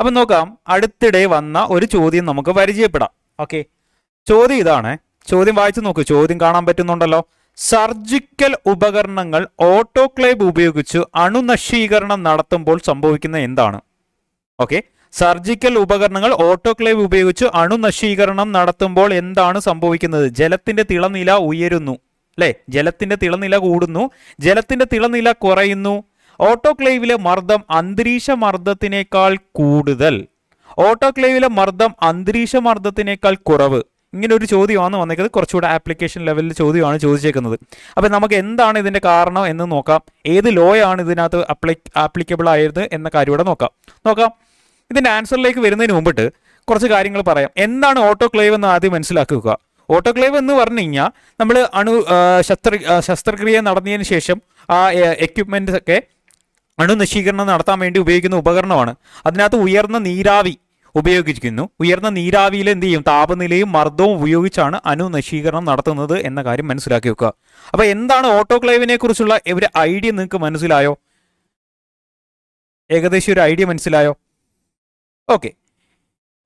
അപ്പം നോക്കാം അടുത്തിടെ വന്ന ഒരു ചോദ്യം നമുക്ക് പരിചയപ്പെടാം. ഓക്കെ. ചോദ്യം ഇതാണ്. ചോദ്യം വായിച്ചു നോക്കൂ. ചോദ്യം കാണാൻ പറ്റുന്നുണ്ടല്ലോ. സർജിക്കൽ ഉപകരണങ്ങൾ ഓട്ടോക്ലേവ് ഉപയോഗിച്ച് അണുനശീകരണം നടത്തുമ്പോൾ സംഭവിക്കുന്ന എന്താണ്? ഓക്കെ. സർജിക്കൽ ഉപകരണങ്ങൾ ഓട്ടോക്ലേവ് ഉപയോഗിച്ച് അണുനശീകരണം നടത്തുമ്പോൾ എന്താണ് സംഭവിക്കുന്നത്? ജലത്തിന്റെ തിളനില ഉയരുന്നു. അല്ലെ? ജലത്തിന്റെ തിളനില കൂടുന്നു. ജലത്തിന്റെ തിളനില കുറയുന്നു. ഓട്ടോക്ലേവിലെ മർദ്ദം അന്തരീക്ഷ മർദ്ദത്തിനേക്കാൾ കൂടുതൽ. ഓട്ടോക്ലേവിലെ മർദ്ദം അന്തരീക്ഷ മർദ്ദത്തിനേക്കാൾ കുറവ്. ഇങ്ങനെ ഒരു ചോദ്യമാണ് വന്നേക്കുന്നത് കുറച്ചുകൂടെ ആപ്ലിക്കേഷൻ ലെവലിൽ ചോദ്യമാണ് ചോദിച്ചേക്കുന്നത്. അപ്പോൾ നമുക്ക് എന്താണ് ഇതിന്റെ കാരണം എന്ന് നോക്കാം. ഏത് ലോയാണ് ഇതിനകത്ത് അപ്ലൈ ആപ്ലിക്കബിൾ ആയത് എന്ന കാര്യം നോക്കാം. നോക്കാം. ഇതിന്റെ ആൻസറിലേക്ക് വരുന്നതിന് മുമ്പിട്ട് കുറച്ച് കാര്യങ്ങൾ പറയാം. എന്താണ് ഓട്ടോക്ലേവ് എന്ന് ആദ്യം മനസ്സിലാക്കുക? ഓട്ടോക്ലേവ് എന്ന് പറഞ്ഞു കഴിഞ്ഞാൽ നമ്മൾ അണു ശസ്ത്ര ശസ്ത്രക്രിയ നടന്നതിന് ശേഷം ആ എക്യുപ്മെന്റ്സ് ഒക്കെ അണുനശീകരണം നടത്താൻ വേണ്ടി ഉപയോഗിക്കുന്ന ഉപകരണമാണ്. അതിനകത്ത് ഉയർന്ന നീരാവി ഉപയോഗിക്കുന്നു. ഉയർന്ന നീരാവിയിൽ എന്ത് ചെയ്യും? താപനിലയും മർദ്ദവും ഉപയോഗിച്ചാണ് അണുനശീകരണം നടത്തുന്നത് എന്ന കാര്യം മനസ്സിലാക്കി വെക്കുക. അപ്പൊ എന്താണ് ഓട്ടോക്ലേവിനെ കുറിച്ചുള്ള ഒരു ഐഡിയ നിങ്ങൾക്ക് മനസ്സിലായോ? ഏകദേശം ഒരു ഐഡിയ മനസ്സിലായോ? ഓക്കെ.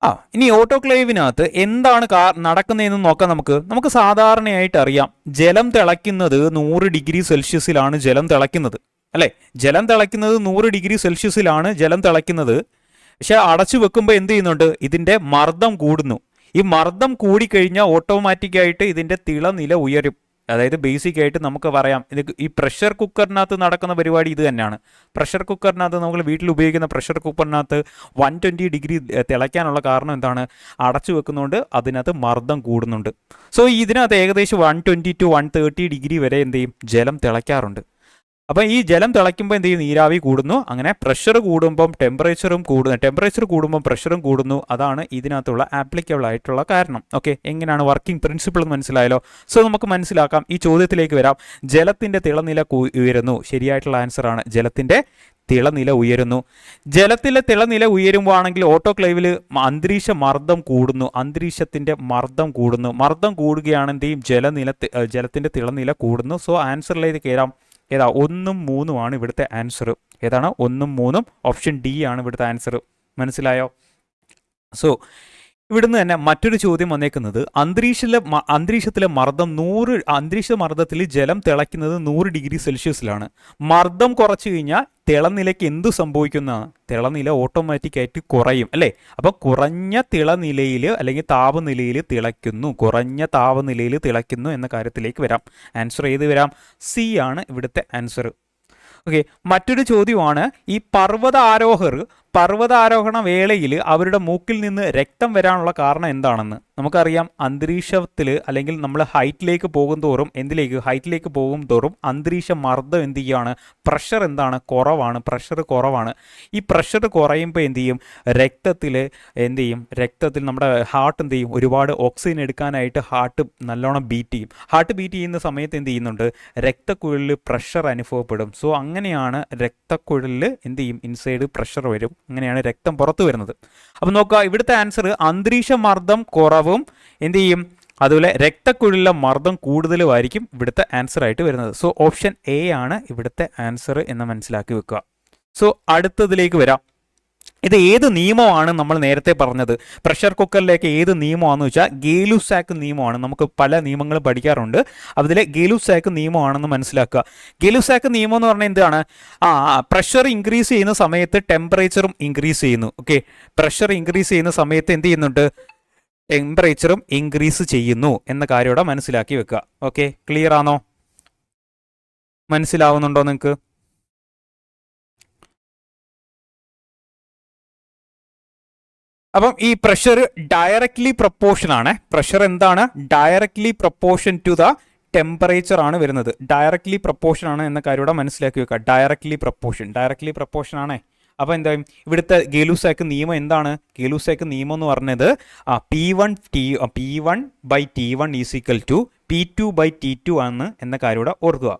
ആ ഇനി ഓട്ടോക്ലേവിനകത്ത് എന്താണ് കാ നടക്കുന്നതെന്ന് നോക്കാം നമുക്ക്. നമുക്ക് സാധാരണയായിട്ട് അറിയാം. ജലം തിളയ്ക്കുന്നത് നൂറ് ഡിഗ്രി സെൽഷ്യസിലാണ് ജലം തിളയ്ക്കുന്നത്. അല്ലേ? ജലം തിളയ്ക്കുന്നത് നൂറ് ഡിഗ്രി സെൽഷ്യസിലാണ് ജലം തിളയ്ക്കുന്നത്. പക്ഷെ അടച്ചു വെക്കുമ്പോൾ എന്ത് ചെയ്യുന്നുണ്ട്? ഇതിന്റെ മർദ്ദം കൂടുന്നു. ഈ മർദ്ദം കൂടിക്കഴിഞ്ഞാൽ ഓട്ടോമാറ്റിക്കായിട്ട് ഇതിന്റെ തിളനില ഉയരും. അതായത് ബേസിക് ആയിട്ട് നമുക്ക് പറയാം. ഇത് ഈ പ്രഷർ കുക്കറിനകത്ത് നടക്കുന്ന പരിപാടി ഇത് തന്നെയാണ്. പ്രഷർ കുക്കറിനകത്ത് നമ്മൾ വീട്ടിൽ ഉപയോഗിക്കുന്ന പ്രഷർ കുക്കറിനകത്ത് വൺ ട്വന്റി ഡിഗ്രി തിളയ്ക്കാനുള്ള കാരണം എന്താണ്? അടച്ചു വെക്കുന്നതുകൊണ്ട് അതിനകത്ത് മർദ്ദം കൂടുന്നുണ്ട്. സോ ഇതിനകത്ത് ഏകദേശം one twenty two one thirty degree വരെ എന്ത് ചെയ്യും? ജലം തിളയ്ക്കാറുണ്ട്. അപ്പം ഈ ജലം തിളയ്ക്കുമ്പോൾ എന്ത് ചെയ്യും? നീരാവി കൂടുന്നു. അങ്ങനെ പ്രഷർ കൂടുമ്പം ടെമ്പറേച്ചറും കൂടുന്നു. ടെമ്പറേച്ചർ കൂടുമ്പോൾ പ്രഷറും കൂടുന്നു. അതാണ് ഇതിനകത്തുള്ള ആപ്ലിക്കബിൾ ആയിട്ടുള്ള കാരണം. ഓക്കെ എങ്ങനെയാണ് വർക്കിംഗ് പ്രിൻസിപ്പിൾ എന്ന് മനസ്സിലായാലോ സോ നമുക്ക് മനസ്സിലാക്കാം. ഈ ചോദ്യത്തിലേക്ക് വരാം. ജലത്തിന്റെ തിളനില ഉയരുന്നു. ശരിയായിട്ടുള്ള ആൻസർ ആണ്. ജലത്തിന്റെ തിളനില ഉയരുന്നു. ജലത്തിലെ തിളനില ഉയരുമ്പോഴാണെങ്കിൽ ഓട്ടോക്ലൈവിൽ അന്തരീക്ഷ മർദ്ദം കൂടുന്നു. അന്തരീക്ഷത്തിന്റെ മർദ്ദം കൂടുന്നു. മർദ്ദം കൂടുകയാണെന്തെയും ജലനില ജലത്തിന്റെ തിളനില കൂടുന്നു. സോ ആൻസറിലേക്ക് കയറാം ഏതാ ഒന്നും മൂന്നുമാണ് ഇവിടുത്തെ ആൻസർ ഏതാണ്? ഒന്നും മൂന്നും ഓപ്ഷൻ ഡി ആണ് ഇവിടുത്തെ ആൻസർ മനസ്സിലായോ? സോ ഇവിടുന്ന് തന്നെ മറ്റൊരു ചോദ്യം വന്നേക്കുന്നത് അന്തരീക്ഷത്തിലെ അന്തരീക്ഷത്തിലെ മർദ്ദം നൂറ് അന്തരീക്ഷ മർദ്ദത്തിൽ ജലം തിളയ്ക്കുന്നത് നൂറ് ഡിഗ്രി സെൽഷ്യസിലാണ്. മർദ്ദം കുറച്ചു കഴിഞ്ഞാൽ തിളനിലയ്ക്ക് എന്തു സംഭവിക്കുന്നതാണ് തിളനില ഓട്ടോമാറ്റിക് ആയിട്ട് കുറയും അല്ലേ? അപ്പോൾ കുറഞ്ഞ തിളനിലയിൽ അല്ലെങ്കിൽ താപനിലയിൽ തിളയ്ക്കുന്നു കുറഞ്ഞ താപനിലയിൽ തിളയ്ക്കുന്നു എന്ന കാര്യത്തിലേക്ക് വരാം. ആൻസർ ചെയ്ത് വരാം? സി ആണ് ഇവിടുത്തെ ആൻസർ ഓക്കെ മറ്റൊരു ചോദ്യമാണ് ഈ പർവത ആരോഹർ പർവതാരോഹണ വേളയിൽ അവരുടെ മൂക്കിൽ നിന്ന് രക്തം വരാനുള്ള കാരണം എന്താണെന്ന്. നമുക്കറിയാം അന്തരീക്ഷത്തിൽ അല്ലെങ്കിൽ നമ്മൾ ഹൈറ്റിലേക്ക് പോകും തോറും എന്തിലേക്ക്? ഹൈറ്റിലേക്ക് പോകും തോറും അന്തരീക്ഷ മർദ്ദം എന്ത് ചെയ്യുകയാണ് പ്രഷർ എന്താണ്? കുറവാണ്. പ്രഷർ കുറവാണ്. ഈ പ്രഷർ കുറയുമ്പോൾ എന്ത് ചെയ്യും? രക്തത്തിൽ എന്ത് ചെയ്യും? രക്തത്തിൽ നമ്മുടെ ഹാർട്ട് എന്ത് ചെയ്യും? ഒരുപാട് ഓക്സിജൻ എടുക്കാനായിട്ട് ഹാർട്ട് നല്ലോണം ബീറ്റ് ചെയ്യും. ഹാർട്ട് ബീറ്റ് ചെയ്യുന്ന സമയത്ത് എന്ത് ചെയ്യുന്നുണ്ട്? രക്തക്കുഴലിൽ പ്രഷർ അനുഭവപ്പെടും. സോ അങ്ങനെയാണ് രക്തക്കുഴലിൽ എന്ത് ചെയ്യും? ഇൻസൈഡ് പ്രഷർ വരും. അങ്ങനെയാണ് രക്തം പുറത്തു വരുന്നത്. അപ്പം നോക്കുക ഇവിടുത്തെ ആൻസർ അന്തരീക്ഷ മർദ്ദം കുറവും. എന്ത് ചെയ്യും? അതുപോലെ രക്തക്കുഴലിലെ മർദ്ദം കൂടുതലുമായിരിക്കും ഇവിടുത്തെ ആൻസർ ആയിട്ട് വരുന്നത്. സോ ഓപ്ഷൻ എ ആണ് ഇവിടുത്തെ ആൻസർ എന്ന് മനസ്സിലാക്കി വെക്കുക. സോ അടുത്തതിലേക്ക് വരാം. ഇത് ഏത് നിയമമാണ് നമ്മൾ നേരത്തെ പറഞ്ഞത്? പ്രഷർ കുക്കറിലേക്ക് ഏത് നിയമമാണെന്ന് വെച്ചാൽ ഗേലുസാക്ക് നിയമമാണ്. നമുക്ക് പല നിയമങ്ങൾ പഠിക്കാറുണ്ട്. അതിലെ ഗേലുസാക്ക് നിയമമാണെന്ന് മനസ്സിലാക്കുക. ഗേലുസാക്ക് നിയമം എന്ന് പറഞ്ഞാൽ എന്താണ്? ആ പ്രഷർ ഇൻക്രീസ് ചെയ്യുന്ന സമയത്ത് ടെമ്പറേച്ചറും ഇൻക്രീസ് ചെയ്യുന്നു. ഓക്കെ പ്രഷർ ഇൻക്രീസ് ചെയ്യുന്ന സമയത്ത് എന്ത് ചെയ്യുന്നുണ്ട്? ടെമ്പറേച്ചറും ഇൻക്രീസ് ചെയ്യുന്നു എന്ന കാര്യം ഇവിടെ മനസ്സിലാക്കി വെക്കുക. ഓക്കെ ക്ലിയർ ആണോ? മനസ്സിലാവുന്നുണ്ടോ നിങ്ങൾക്ക് അപ്പം ഈ പ്രഷർ ഡയറക്ട്ലി പ്രപ്പോർഷൻ ആണ്. പ്രഷർ എന്താണ്? Directly proportion to the temperature ആണ് വരുന്നത്. ഡയറക്ട്ലി പ്രപ്പോർഷൻ ആണ് എന്ന കാര്യം ഇവിടെ മനസ്സിലാക്കി വെക്കുക. ഡയറക്ട്ലി പ്രപ്പോർഷൻ ഡയറക്ട്ലി പ്രപ്പോർഷൻ ആണേ. അപ്പോൾ എന്താ ഇവിടുത്തെ ഗേലൂസാക്ക് നിയമം എന്താണ്? ഗേലൂസാക്ക് നിയമം എന്ന് പറഞ്ഞത് ആ P one T P one by T one is equal to P two by T two ആണ് എന്ന കാര്യം ഇവിടെ ഓർക്കുക.